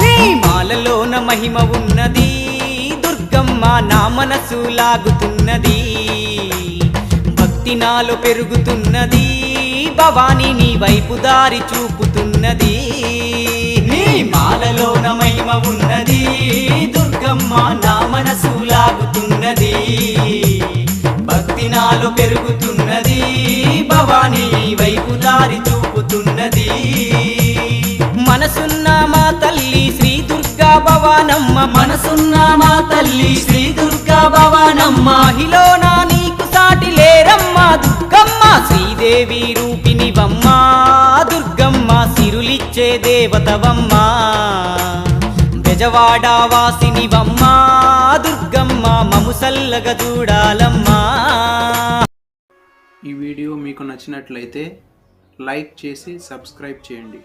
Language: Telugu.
నీ మాలలోన మహిమ ఉన్నది దుర్గమ్మ నా మనసు లాగుతున్నది. భక్తి నాలో పెరుగుతున్నది భవాని నీ వైపు దారి చూపుతున్నది. నీ మాలలోన మహిమ ఉన్నది దుర్గమ్మ నా మనసు లాగుతున్నది. భక్తి నాలో పెరుగుతున్నది మనసున్న మా తల్లి శ్రీ దుర్గా భవానమ్మ. మనసున్న మా తల్లి శ్రీ దుర్గా భవానమ్మ. మహిళన నీకు సాటి లేరమ్మ. దుర్గమ్మ శ్రీదేవి రూపినివమ్మ దుర్గమ్మ సిరులిచ్చే దేవతవమ్మ. బెజవాడ వాసినివమ్మ. దుర్గమ్మ మము సల్లగా చూడాలమ్మా ఈ వీడియో మీకు నచ్చినట్లయితే లైక్ చేసి సబ్స్క్రైబ్ చేయండి.